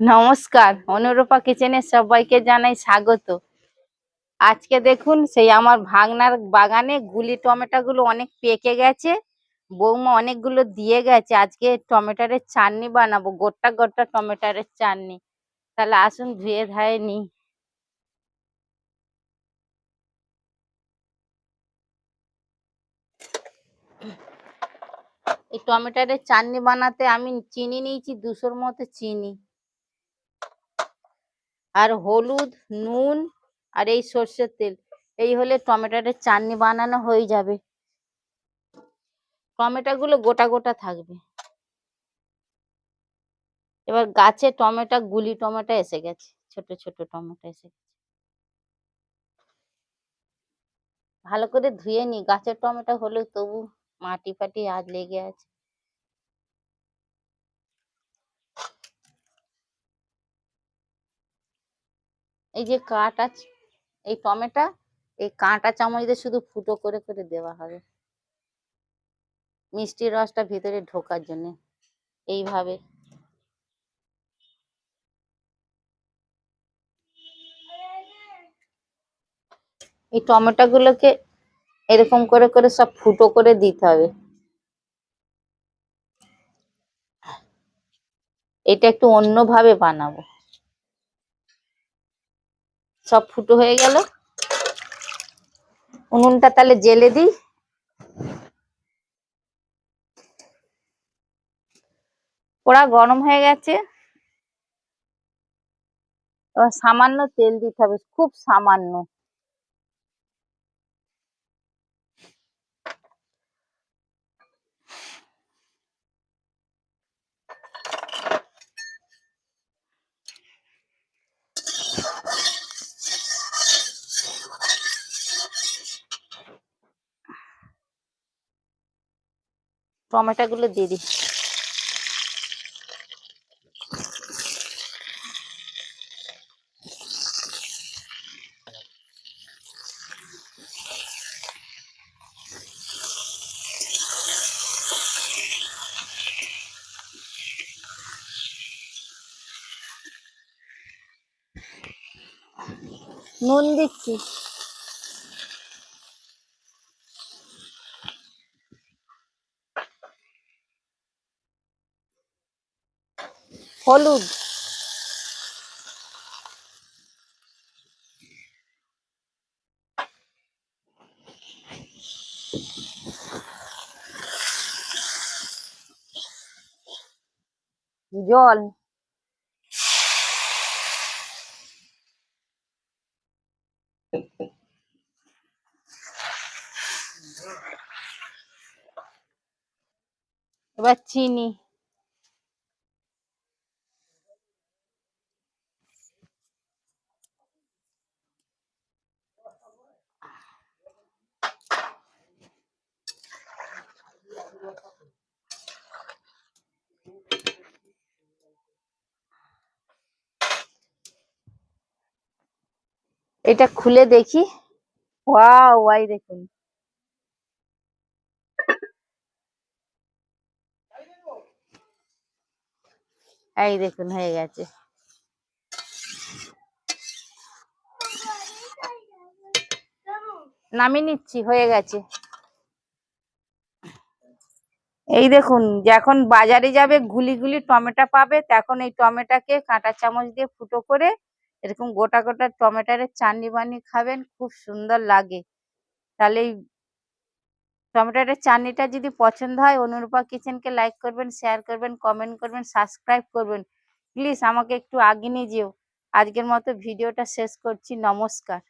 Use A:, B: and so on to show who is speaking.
A: নমস্কার, অনুরূপা কিচেনে সবাইকে জানাই স্বাগত। আজকে দেখুন, সেই আমার ভাগনার বাগানে গুলি টমেটো গুলো অনেক পেকে গেছে, বৌমা অনেকগুলো দিয়ে গেছে। আজকে টমেটোরের চাটনি বানাবো, গোটা গোটা টমেটোরের চাটনি। তাহলে আসুন, ধুয়ে ধায়ে নি। এই টমেটোরের চাটনি বানাতে আমি চিনি নিয়েছি, দুশোর মতো চিনি। আর হলুদ, নুন আর এই সর্ষের তেল। এই হলে টমেটোর চাটনি বানানো হয়ে যাবে। টমেটো গুলো গোটা গোটা থাকবে। এবার গাছে টমেটো, গুলি টমেটো এসে গেছে। ছোট ছোট টমেটো এসে গেছে। ভালো করে ধুয়ে নি। গাছের টমেটো হলেও তবু মাটি ফাটি আজ লেগে আছে। এই যে আছে এই টমেটো, এই কাঁটা চামচ দিয়ে শুধু ফুটো করে করে দেওয়া হবে। মিষ্টির রসটা ভিতরে ঢোকার জন্য। এইভাবে। এই টমেটো গুলোকে এরকম করে করে সব ফুটো করে দিতে হবে। এটা একটু অন্যভাবে বানাবো। সব ফুটো হয়ে গেল। উনুনটা তাহলে জেলে দিই। ওরা গরম হয়ে গেছে। সামান্য তেল দিতে হবে, খুব সামান্য। টমেটো গুলো দিয়ে দিই। নুন দিচ্ছি। হলুদ। জল। এবার চিনি। এটা খুলে দেখি। ওয়াই দেখুন। এই দেখুন, হয়ে গেছে। নামিয়ে নিচ্ছি, হয়ে গেছে। এই দেখুন, যখন বাজারে যাবে, গুলি গুলি টমেটো পাবে, তখন এই টমেটোকে কাঁটা চামচ দিয়ে ফুটো করে এরকম গোটা গোটা টমেটোর চাটনি বানিয়ে খাবেন, খুব সুন্দর লাগে। তাহলে এই টমেটোরের চাটনিটা যদি পছন্দ হয়, অনুরূপা কিচেনকে লাইক করবেন, শেয়ার করবেন, কমেন্ট করবেন, সাবস্ক্রাইব করবেন। প্লিজ আমাকে একটু আগে নিয়ে যেও। আজকের মতো ভিডিওটা শেষ করছি, নমস্কার।